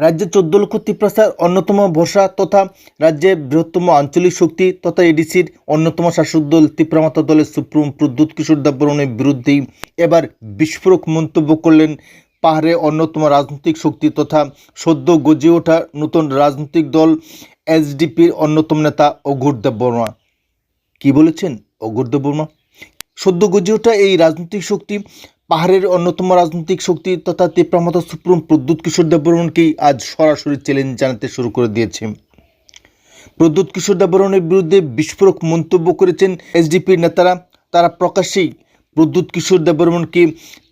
রাজ্যে চোদ্দ লক্ষ ত্রিপ্রাসার অন্যতম ভরসা তথা রাজ্যে বৃহত্তম আঞ্চলিক শক্তি তথা এডিসির অন্যতম শাসক দল ত্রিপ্রামাতা দলের সুপ্রিম প্রদ্যুৎ কিশোর দেববরণের বিরুদ্ধেই এবার বিস্ফোরক মন্তব্য করলেন পাহাড়ে অন্যতম রাজনৈতিক শক্তি তথা সদ্য গজিয়ে ওঠা নতুন রাজনৈতিক দল এসডিপির অন্যতম নেতা অঘোর দেববর্মা। কি বলেছেন অঘোর দেববর্মা? সদ্য গজিয়ে ওঠা এই রাজনৈতিক শক্তি পাহাড়ের অন্যতম রাজনৈতিক শক্তি তথা তেপ্রামাতা সুপ্রিম প্রদ্যুৎ কিশোর দেববর্মনকেই আজ সরাসরি চ্যালেঞ্জ জানাতে শুরু করে দিয়েছে। প্রদ্যুৎ কিশোর দেববর্মনের বিরুদ্ধে বিস্ফোরক মন্তব্য করেছেন এসডিপির নেতারা। তারা প্রকাশ্যেই প্রদ্যুৎ কিশোর দেববর্মনকে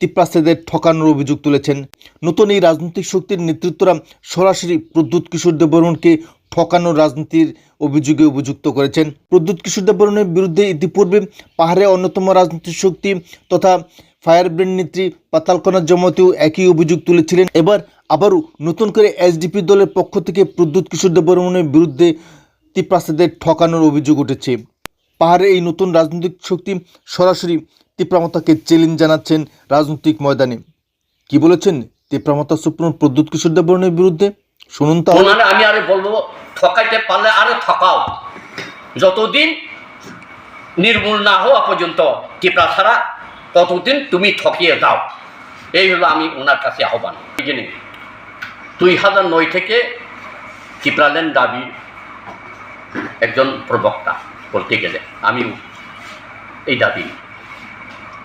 তিপ্রাসাদের ঠকানোর অভিযোগ তুলেছেন। নতুন এই রাজনৈতিক শক্তির নেতৃত্বরা সরাসরি প্রদ্যুৎ কিশোর দেববর্মনকে ঠকানোর রাজনীতির অভিযোগে অভিযুক্ত করেছেন। প্রদ্যুৎ কিশোর দেববর্মনের বিরুদ্ধে ইতিপূর্বে পাহাড়ে অন্যতম রাজনৈতিক শক্তি তথা ফায়ার ব্র্যান্ড নেত্রী পাতালকোনা জমাতেও একই অভিযোগ তুলেছিলেন। এবার আবারও নতুন করে এসডিপি দলের পক্ষ থেকে প্রদ্যুৎ কিশোর দেববর্মনের বিরুদ্ধে তিপ্রাসাদের ঠকানোর অভিযোগ উঠেছে। পাহাড়ে এই নতুন রাজনৈতিক শক্তি সরাসরি তিপ্রামতাকে চ্যালেঞ্জ জানাচ্ছেন রাজনৈতিক ময়দানে। কি বলেছেন তিপ্রামতা সুপ্রিম প্রদ্যুৎ কিশোর দেববর্মনের বিরুদ্ধে? শুনুন ওনারে আমি আরে বলব, ঠকাইতে পারলে আরও ঠকাও। যতদিন নির্মূল না হওয়া পর্যন্ত ছাড়া, ততদিন তুমি ঠকিয়ে দাও। এই হলো আমি ওনার কাছে আহ্বান। জেনে দুই হাজার নয় থেকে দাবি একজন প্রবক্তা বলতে গেলে, আমিও এই দাবি,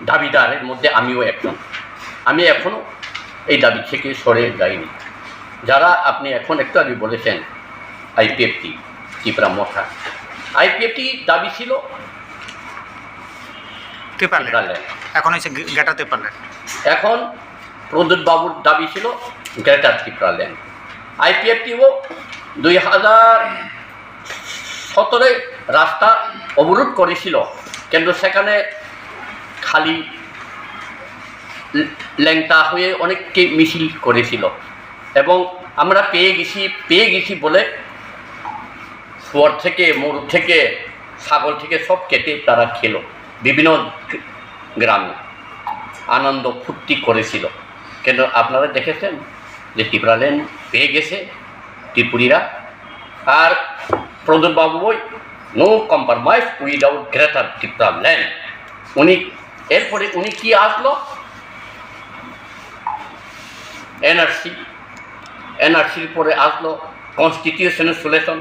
দাবিদারের মধ্যে আমিও একজন। আমি এখনও এই দাবি থেকে সরে যাইনি। যারা আপনি এখন একটু আগে বলেছেন আইপিএফটি ত্রিপুরা মঠা আইপিএফটি দাবি ছিল? এখন হচ্ছে গেটা ত্রিপাল এখন প্রদ্যুৎ বাবুর দাবি ছিল গ্রেটার ত্রিপুরাল্যান্ড আইপিএফটিও দুই হাজার সতেরো রাস্তা অবরোধ করেছিল। কিন্তু সেখানে খালি ল্যাংটা হয়ে অনেককে মিছিল করেছিল। এবং আমরা পেয়ে গেছি পেয়ে গেছি বলে শুয়ার থেকে মোর থেকে, ছাগল থেকে সব কেটে তারা খেলো। বিভিন্ন গ্রামে আনন্দ ফুর্তি করেছিল। কিন্তু আপনারা দেখেছেন যে ত্রিপুরাল্যান্ড পেয়ে গেছে ত্রিপুরীরা আর প্রদুর বাবু ওই no compromise without greater Tripuraland উনি, এরপরে উনি কি আসলো? এনআরসি এনআরসির পরে আসলো কনস্টিটিউশনের সলিউশন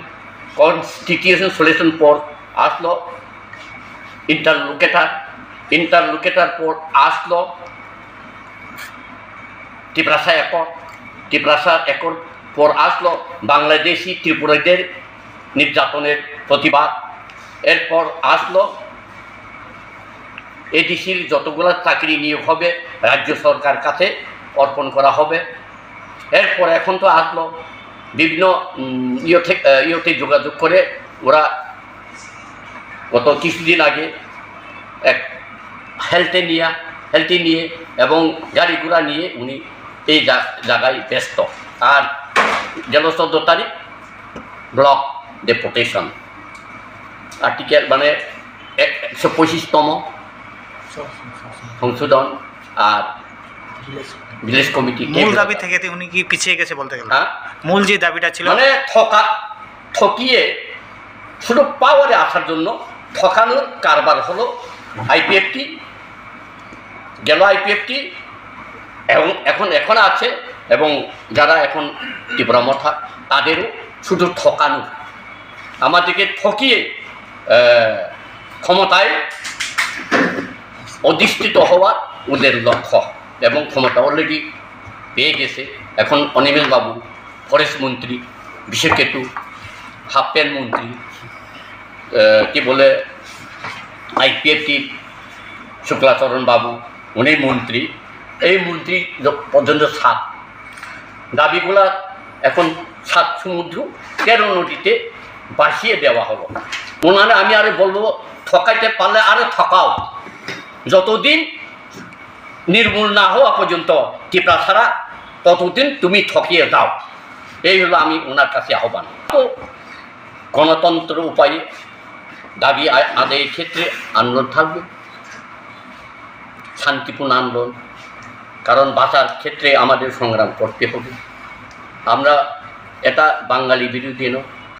কনস্টিটিউশন সলিউশন পর আসলো ইন্টারলোকেটার ইন্টারলোকেটার পর আসলো টিপ্রাসা একর টিপ্রাসা একর পর আসলো বাংলাদেশি ত্রিপুরাদের নির্যাতনের প্রতিবাদ। এরপর আসলো এডিসির যতগুলো চাকরি নিয়োগ হবে, রাজ্য সরকার কাছে অর্পণ করা হবে। এরপর এখন তো আসলো বিভিন্ন ইয়ে ইয়েতে যোগাযোগ করে ওরা গত কিছুদিন আগে এক হেলথে নিয়ে হেলথে নিয়ে এবং গাড়ি ঘোড়া নিয়ে উনি এই জায়গায় ব্যস্ত। আর গেল চোদ্দ তারিখ ব্লক ডেপুটেশন। আর্টিকেল মানে একশো পঁচিশতম সংশোধন। আর ভিলেজ কমিটি। মূল দাবি থেকে উনি কি পিছিয়ে গেছে বলতে গেলে? হ্যাঁ। মূল যে দাবিটা ছিল? মানে ঠকা ঠকিয়ে শুধু পাওয়ারে আসার জন্য ঠকানোর কারবার হলো আইপিএফটি গেল আইপিএফটি এবং এখন এখন আছে এবং যারা এখন ত্রিপুরা মঠা তাদেরও শুধু ঠকানো। আমাদেরকে ঠকিয়ে ক্ষমতায় অধিষ্ঠিত হওয়া ওদের লক্ষ্য। এবং ক্ষমতা অলরেডি পেয়ে গেছে। এখন বাবু ফরেস্ট মন্ত্রী বিশেষকেতু হাফ মন্ত্রী কি বলে আইপিএফটি শুক্লাচরণ বাবু, উনি মন্ত্রী। এই মন্ত্রী পর্যন্ত সাত। দাবিগুলা এখন সাত সমুদ্র তেরো নদীতে বাসিয়ে দেওয়া হলো। ওনারা আমি আরে বলব, ঠকাইতে পারলে আরও ঠকাও। যতদিন নির্মূল না হওয়া পর্যন্ত টিপরা ছাড়া ততদিন তুমি ঠকিয়ে দাও। এই হলো আমি ওনার কাছে আহ্বান। গণতন্ত্র উপায়ে দাবি আদায়ের ক্ষেত্রে আন্দোলন থাকবে। শান্তিপূর্ণ আন্দোলন। কারণ বাঁচার ক্ষেত্রে আমাদের সংগ্রাম করতে হবে। আমরা এটা বাঙালি বিরোধী নয়।